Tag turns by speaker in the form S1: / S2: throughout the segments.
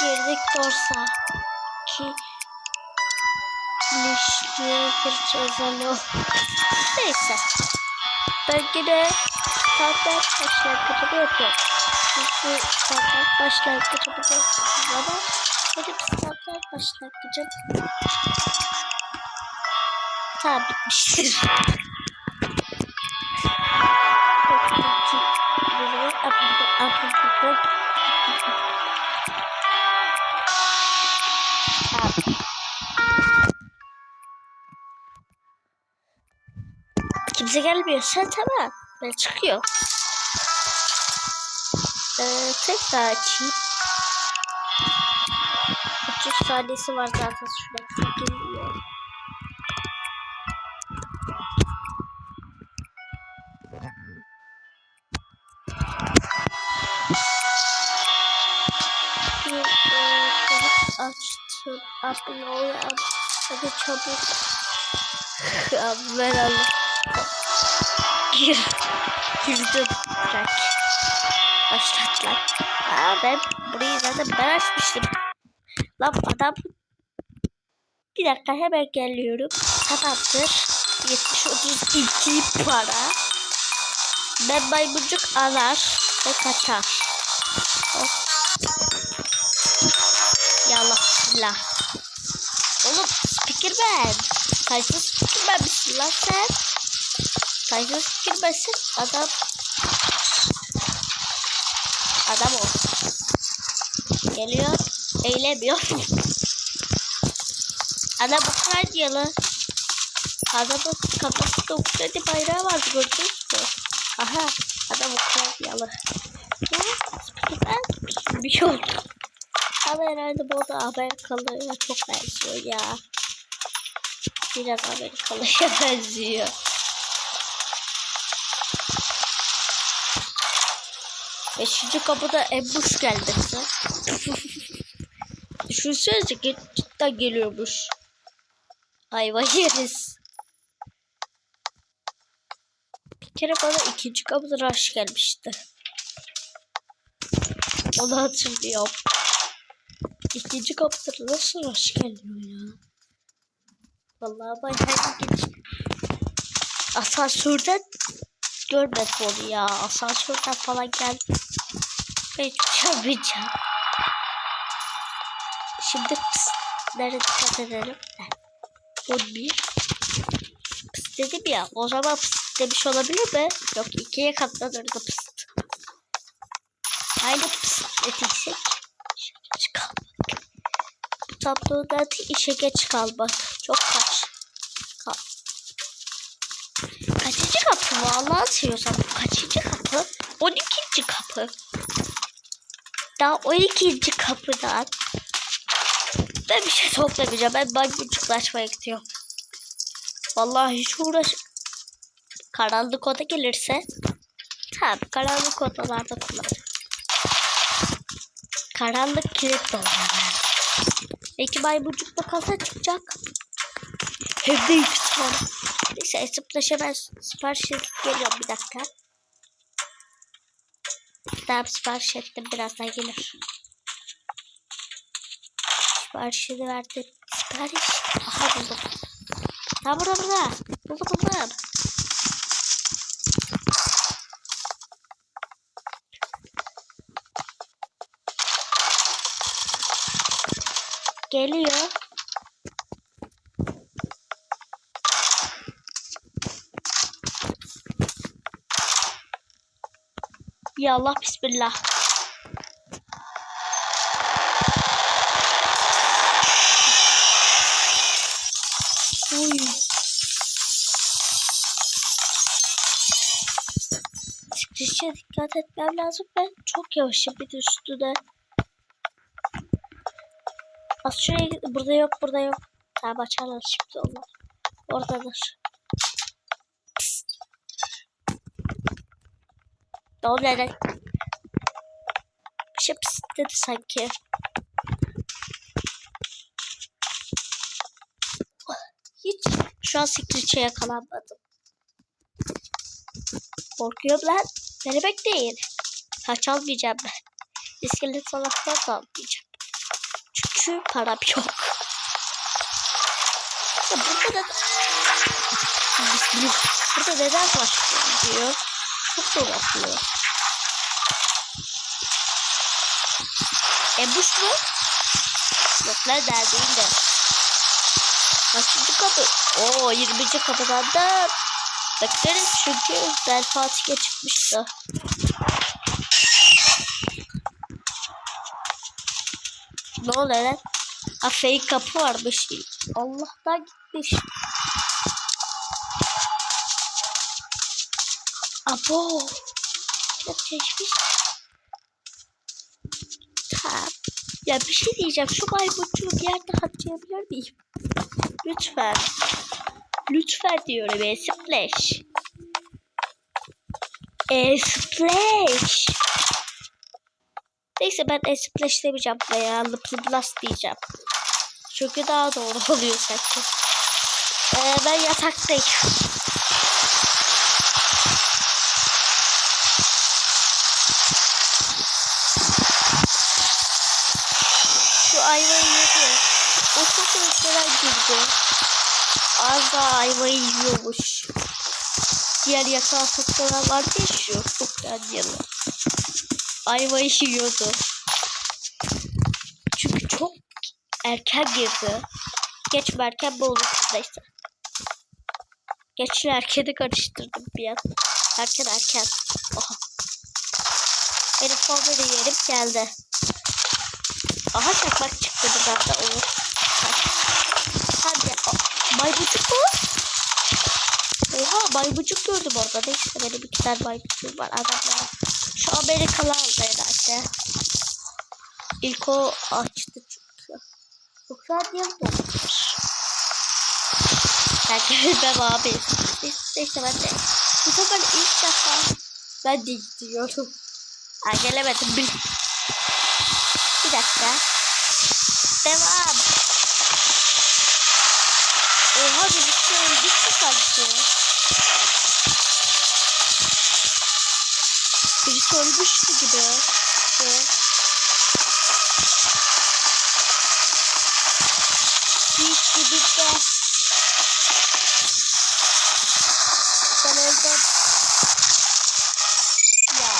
S1: girdik borsa. Ki ilişkiye gireceğiz ama. Neyse. Ben yine standart başlangıcımı yapıyorum. Çünkü standart başlangıcımı yapıyorum ama benim standart başlangıcım tam bitmiştir. Kimse gelmiyorsa tamam. Ben çıkıyor. Ee, tekrar açayım. 300 saniyesi var zaten sürekli geliyor. Bir, e, açtım. Abone ol. Hadi çabuk. Ya ben Gir. Girdim. Bırak. Başlat lan. Aa ben burayı zaten ben açmıştım. Lan adam. Bir dakika hemen geliyorum. Tamamdır. 70 32 para. Ben maymuncuk alar ve kaçar. Hop. Ya Allah bismillah. Oğlum Speakerman. Kayıtsız Speakerman misin lan sen? Kayıtsız Speakerman'sin. Adam. Adam ol. Geliyor. Eğlemiyor. Adam Ukraynalı. Adamın kafasında Ukrayna bayrağı vardı gördünüz mü? Aha. Adam Ukraynalı. Ne? Speakerman bir şey oldu. Ama herhalde bu da Amerikalı'ya çok benziyor ya. Biraz Amerikalı'ya benziyor. Beşinci kapıda ambush geldi. Düşünsenize ki cidden geliyormuş. Ayva yeriz. Bir kere bana ikinci kapıda rush gelmişti. Onu hatırlıyorum. İkinci kapıda nasıl rush geliyor ya? Vallahi her gün asansörden görmedim onu ya. Asansörden falan gel. Şey yapmayacağım. Şimdi pıs. Nerede dikkat edelim? Heh. 11. Pıs dedim ya. O zaman pıs demiş olabilir mi? Yok ikiye katlanırdı pıs. Aynı pıs dediysek. Çıkalım. Bu tabloda işe geç kalmak. Çok kaç. Allah'ın seviyorsan bu kaçıncı kapı? 12. kapı. Daha 12. kapıdan. Ben bir şey toplamayacağım. Ben maymuncuklaşmaya gidiyorum. Vallahi hiç uğraş... Karanlık oda gelirse Tamam karanlık odalarda kullanırım. Karanlık kilit odalar. Belki maymuncukla kasa çıkacak. Hem de iki tane. Neyse zıplaş hemen sipariş geliyorum bir dakika. Tamam sipariş ettim birazdan gelir. Siparişini verdim. Sipariş. Aha buldum. Ha burada burada. Buldum buldum. Geliyor. Ya Allah bismillah. Uy. Çıkışa dikkat etmem lazım. Ben çok yavaşım bir de üstüne. Az şuraya. Burada yok, burada yok. Tamam açarlar şimdi onlar. Oradadır. Lan? Bir şey pıs dedi sanki. Hiç şu an Screech'e yakalanmadım. Korkuyorum lan. Beni bekleyin. Kaç almayacağım ben. İskelet salaklar da almayacağım. çünkü param yok. Ya burada da. Burada neden başlıyor diyor. Çok zor atıyor. E bu şu. Yok lan der değil de. Kaçıncı kapı? Oo 20. kapıdan da bekleriz çünkü Del Fatih'e çıkmıştı. Ne oluyor lan? Ha fake kapı varmış. Allah'tan gitmiş. Abo. Ya teşvik. Tamam. Ya bir şey diyeceğim. Şu maymuncuğu bir yerde hatırlayabilir miyim? Lütfen. Lütfen diyorum. E splash. E splash. Neyse ben e splash demeyeceğim veya blast diyeceğim. Çünkü daha doğru oluyor sanki. Ee, ben yataktayım. Şu ayvayı yedi. O çok önceden girdi. Daha ayvayı yiyormuş. Diğer yatağa satılan vardı ya şu. Ukran yanı. Ayvayı yiyordu. Çünkü çok erken girdi. Geç erken olur neyse. Geç erkeni karıştırdım bir an. Erken erken. Oha. Benim favori yerim geldi. Aha çakmak çıktı buradan da olur. Maymucuk mu? Oha maymucuk gördüm orada. Neyse benim iki tane maymucuğum var adamlar. Şu Amerikalı aldı herhalde. İlk o açtı çünkü. Yoksa niye dolmuş? Belki bilmem abi. Neyse ben de. Bu sefer ilk defa ben de gidiyorum. Ha gelemedim bil. Bir dakika. Devam. Birlikte öldük mü sanki? Birisi ölmüştü gibi. Ve Hiç gibi de. Ben öldüm. Ya.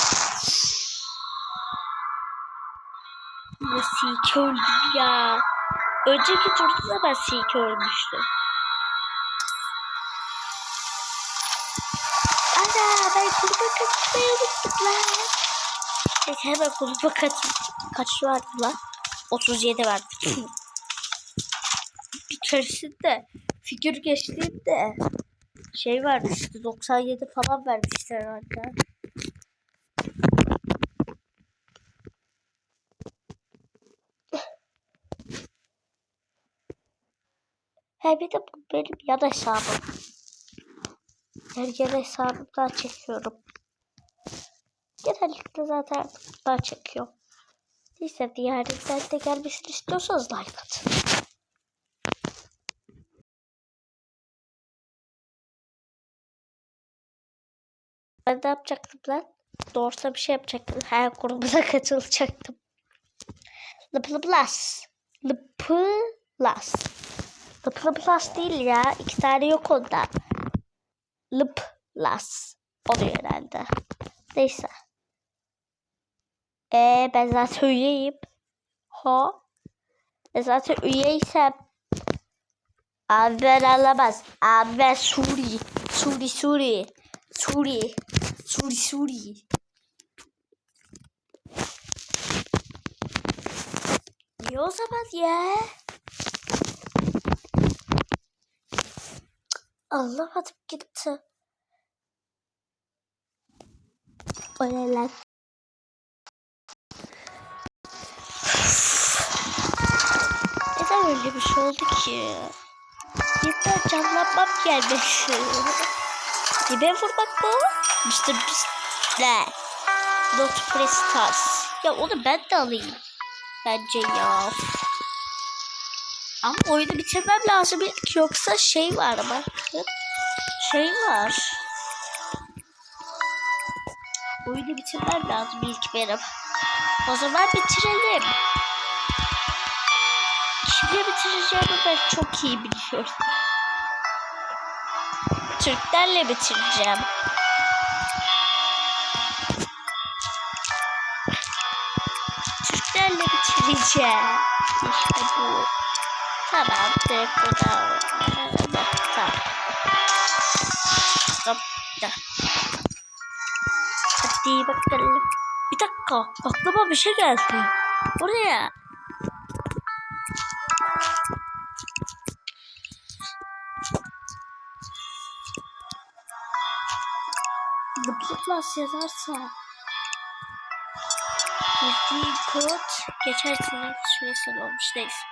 S1: Siki öldüm ya. Önceki turda da ben Siki ölmüştüm. Ben kulübe kaçmayı unuttum lan. Hemen kulübe kaç, kaç verdi lan? 37 verdi. bir keresinde figür geçtiğimde şey vermişti 97 falan vermişti herhalde. He bir de bu benim yan hesabım. Her yan hesabımdan çekiyorum. Genellikle zaten buradan çekiyorum. Neyse diğerinden de gelmesini istiyorsanız like atın. Ben ne yapacaktım lan? Doğrusu bir şey yapacaktım. Her grubuna katılacaktım. Lıplı plus. Lıplas. Lıplı plus değil ya. İki tane yok onda. Lıplas. Oluyor herhalde. Neyse. Ee, ben zaten üyeyim. Ha? Ben zaten üyeysem. Abi ben alamaz. Abi ben Suri. Suri Suri. Suri. Suri Suri. İyi o zaman ya. Anlamadım gitti. O ne lan? Neden öyle bir şey oldu ki? Yeter canlanmam gelmesi. Dibe vurmak mı? Mr. Beast. Ne? Not Press Stars. Ya onu ben de alayım. Bence ya. Ama oyunu bitirmem lazım yoksa şey var bakın. Şey var. Oyunu bitirmem lazım ilk benim. O zaman bitirelim. Türkçe bitireceğimi ben çok iyi biliyorum. Türklerle bitireceğim. Türklerle bitireceğim. İşte bu. Tamam, direkt burada. Evet, tamam. Hop, da. Hadi bakalım. Bir dakika, aklıma bir şey geldi. Mutlu Plus yazarsa girdiği kod geçersiniz süresi olmuş neyse.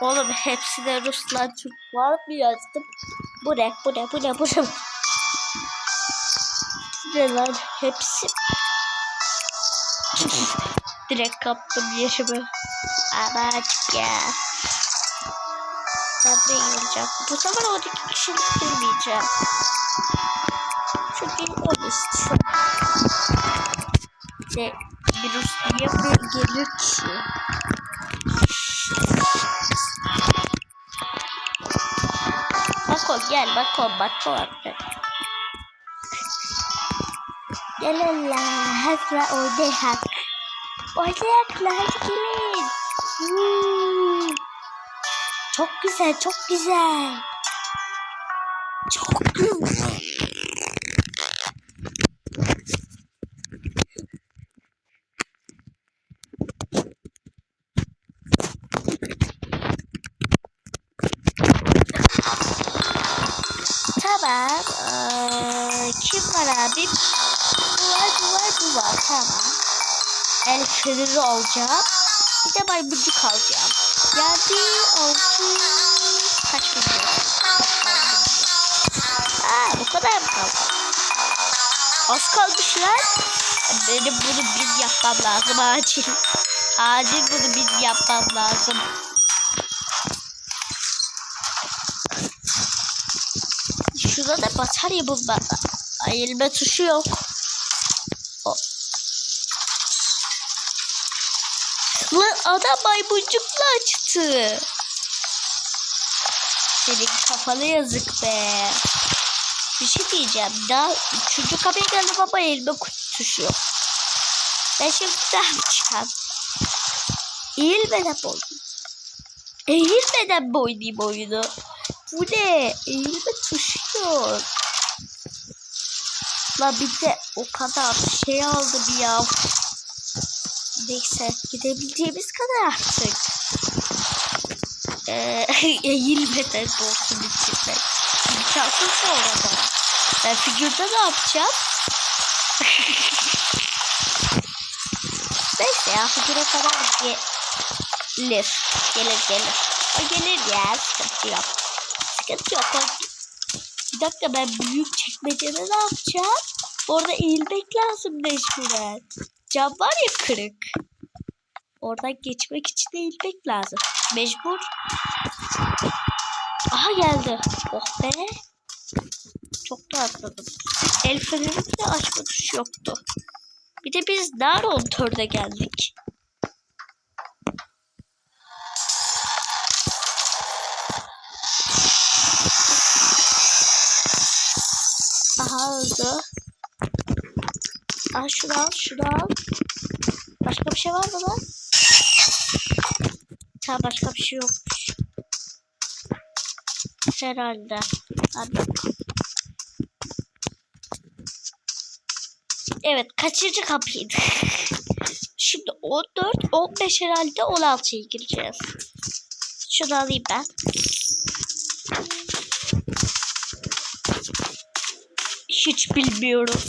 S1: Oğlum hepsine Ruslan Türk var mı yazdım? Bu ne? Bu ne? Bu ne? Bu ne? Ne lan? Hepsi. Direkt kaptım yaşımı. Amaç ya. Ben de gireceğim. Bu sefer 12 kişilik girmeyeceğim. Çünkü o istiyor. Ve virüs niye buraya gelir ki? Gel bak o bak o artık. Gel Allah hazra. Oynayaklar hadi gelin. Hmm. Çok güzel çok güzel. Feneri alacağım. Bir de maymuncuk alacağım. Yani altı kaç milyon? Aa bu kadar mı kaldı? Az kalmışlar. Benim bunu biz yapmam lazım acil. Acil bunu biz yapmam lazım. Şurada da batarya bulma. Ayılma tuşu yok. Lan adam maymuncukla açtı. Senin kafanı yazık be. Bir şey diyeceğim. Daha üçüncü kapıya geldim ama elime tuşu yok. Ben şimdi ne yapacağım? Eğilmeden boyun. Eğilmeden boynayayım oyunu. Bu ne? Eğilme tuşu yok. La bir de o kadar şey aldım ya. Neyse gidebileceğimiz kadar artık. Ee, eğilmeden olsun içinde. İmkansız bu arada. Ben figürde ne yapacağım? Neyse ya figüre kadar gelir. Gelir gelir. O gelir ya sıkıntı yok. Sıkıntı yok. Bir dakika ben büyük çekmecede ne yapacağım? Orada eğilmek lazım mecburen. Cam var ya kırık. Oradan geçmek için eğilmek lazım. Mecbur. Aha geldi. Oh be. Çok rahatladım. El fenerini de açma tuşu yoktu. Bir de biz Naron törde geldik. Aha oldu. Aa şunu al, şunu al. Başka bir şey var mı lan? Ta başka bir şey yokmuş. Herhalde. Bakalım. Evet kaçıncı kapıydı? Şimdi 14, 15 herhalde 16'ya gireceğiz. Şunu alayım ben. Hiç bilmiyorum.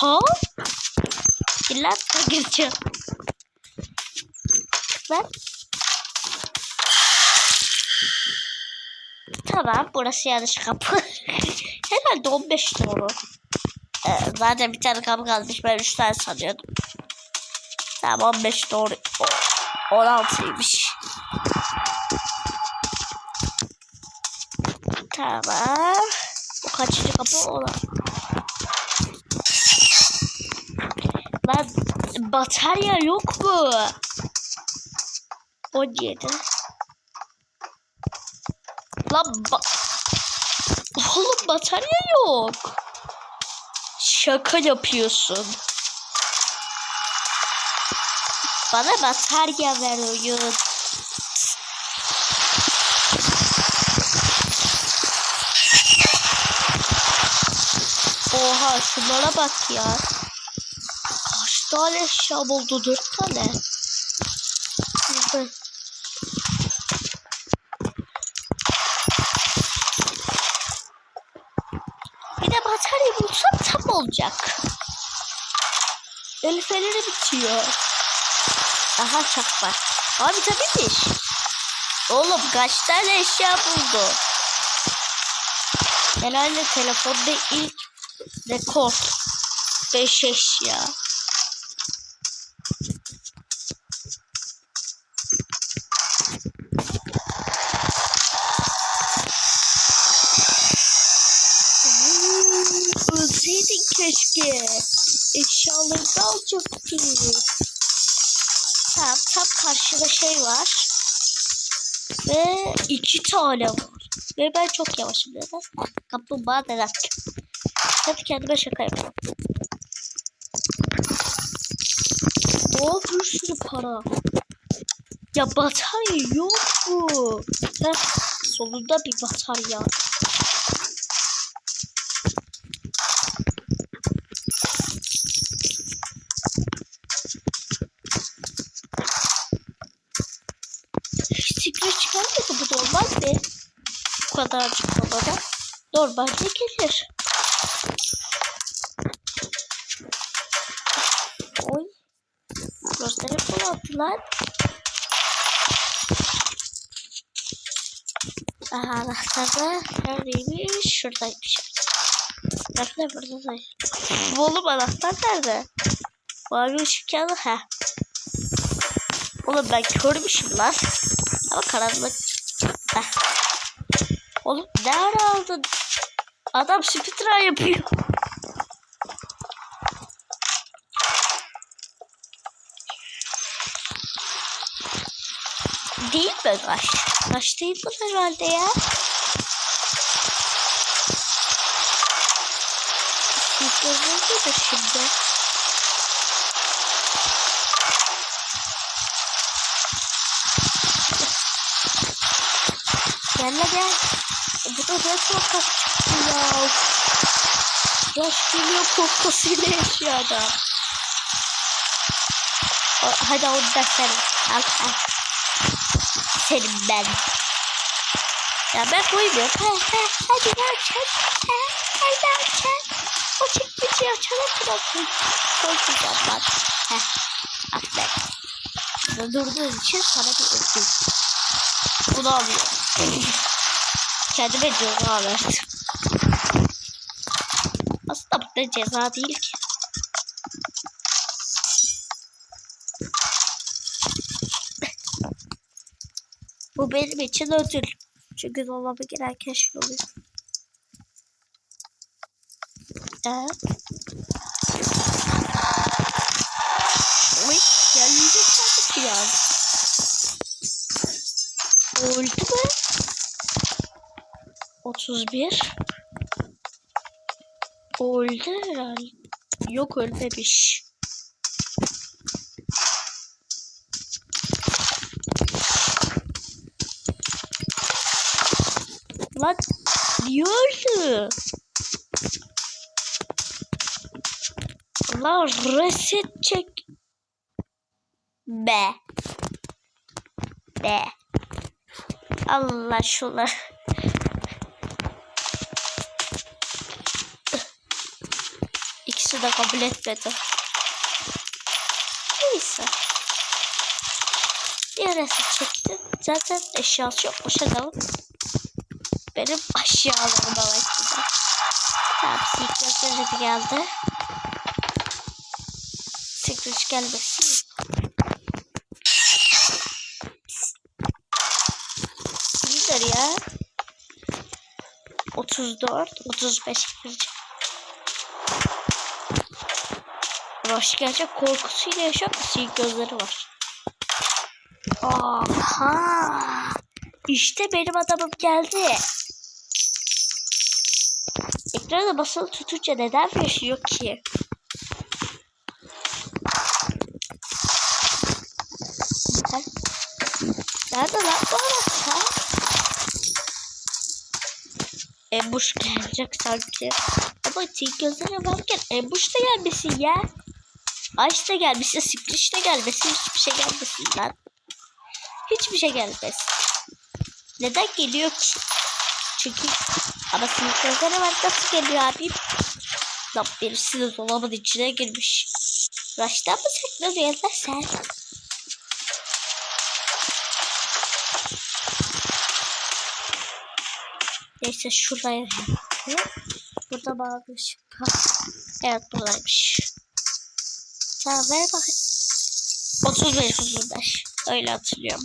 S1: Ta? Gel gireceğim. Ben. Tamam burası yanlış kapı. Herhalde 15 doğru. Ee, zaten bir tane kapı kalmış. Ben 3 tane sanıyordum. Tamam 15 doğru. O, 16'ymış. Tamam. Bu kaçıncı kapı olan? Lan Batarya yok mu? 17. Lan ba Oğlum batarya yok. Şaka yapıyorsun. Bana batarya ver oyun. Oha şunlara bak ya. Tane eşya buldu? Dört tane. Bir de batarya bulsam tam olacak. El bitiyor. Aha çak var. Abi tabii Oğlum kaç tane eşya buldu? Herhalde telefonda ilk rekor 5 eşya. Ve iki tane var. Ve ben çok yavaşım neden? Kaplumbağa neden? Hep kendime şaka yapıyorum. O bir sürü para. Ya batarya yok mu? Heh, sonunda bir batarya. Normalde gelir. Oy. Gösterip bulandılar. Aha anahtar da neredeymiş? Şuradaymış. Nerede burada da? Oğlum anahtar nerede? Mavi ışık yanı. Heh. Oğlum ben körmüşüm lan. Ama karanlık. Heh. Oğlum nerede aldın? Adam speedrun yapıyor. Değil mi Gaş? Gaş değil bu herhalde ya. Speedrun şimdi. Gel gel. Bu da resmen kaç çıktı ya. Yaş geliyor korkusuyla eşyada. O, hadi onu da sen al al. Senin ben. Ya ben koymuyorum. Ha, ha, hadi çek. Ha, hadi çek. O çekmeci açalım bırakın. Koyacağım ben. Ha, aferin. Durduğun için sana bir öpeyim. Bunu alıyorum. Kendime ceza verdim. Aslında bu da ceza değil ki. bu benim için ödül. Çünkü dolaba girerken şey oluyor. Evet. 31 Öldü herhalde. Yok ölmemiş. Lan niye öldü? Lan reset çek. Be. Be. Allah şunlar. De kabul etmedi. Neyse. Yarası çekti. Zaten eşyası yokmuş adamın. Benim aşağılarıma başladı. Tamam Secret de geldi. Secret gelmesin. Güzel ya. 34, 35 girecek. Rush gerçek korkusuyla yaşıyor. Sihir gözleri var. Aha. İşte benim adamım geldi. Ekrana basılı tutunca neden yaşıyor ki? Nerede lan bu araç ha? Embuş gelecek sanki. Ama tik gözleri varken Embuş da gelmesin ya. Aç da gelmesin, Splash de gelmesin, hiçbir şey gelmesin lan. Hiçbir şey gelmesin. Neden geliyor ki? Çünkü ama sınıf gözleri var nasıl geliyor abim? Lan birisi de dolabın içine girmiş. Raştan mı saklanıyorsun lan sen? Neyse şuraya. Burada. Ha. Evet buradaymış. Tamam ver bakayım. 35 35. Öyle hatırlıyorum.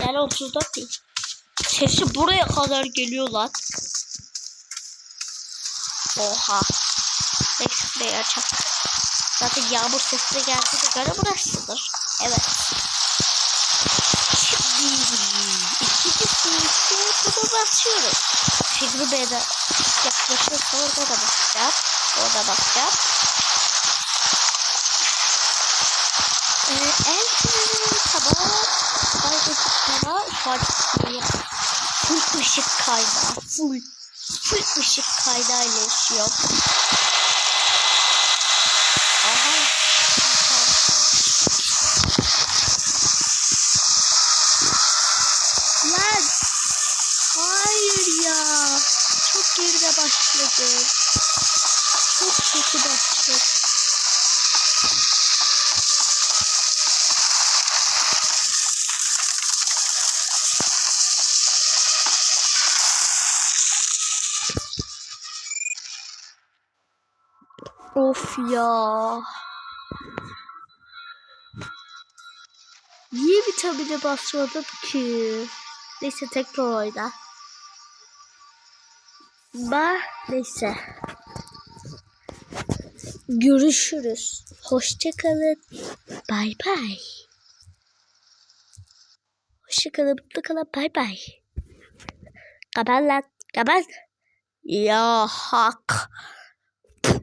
S1: Yani 34 değil. Sesi buraya kadar geliyor lan. Oha. Neyse burayı açalım. Zaten yağmur sesi de geldiğine göre burasıdır. Evet. Şimdi ikincisi ise bunu basıyorum. Fikri Bey'e de yaklaşırsa orada da basacağım. Orada basacağım. Ee, en sevdiğim tamam. Kaybettik Fatih'e full ışık kaynağı. Full. Full ışık kaynağıyla yaşıyor. Of ya. Niye vitamine basmadım ki? Neyse tekrar oyna. Ba neyse. Görüşürüz. Hoşçakalın. Bay bay. Hoşçakalın. Mutlu kalın. Bay bay. Kapat lan. Kapat. Ya hak.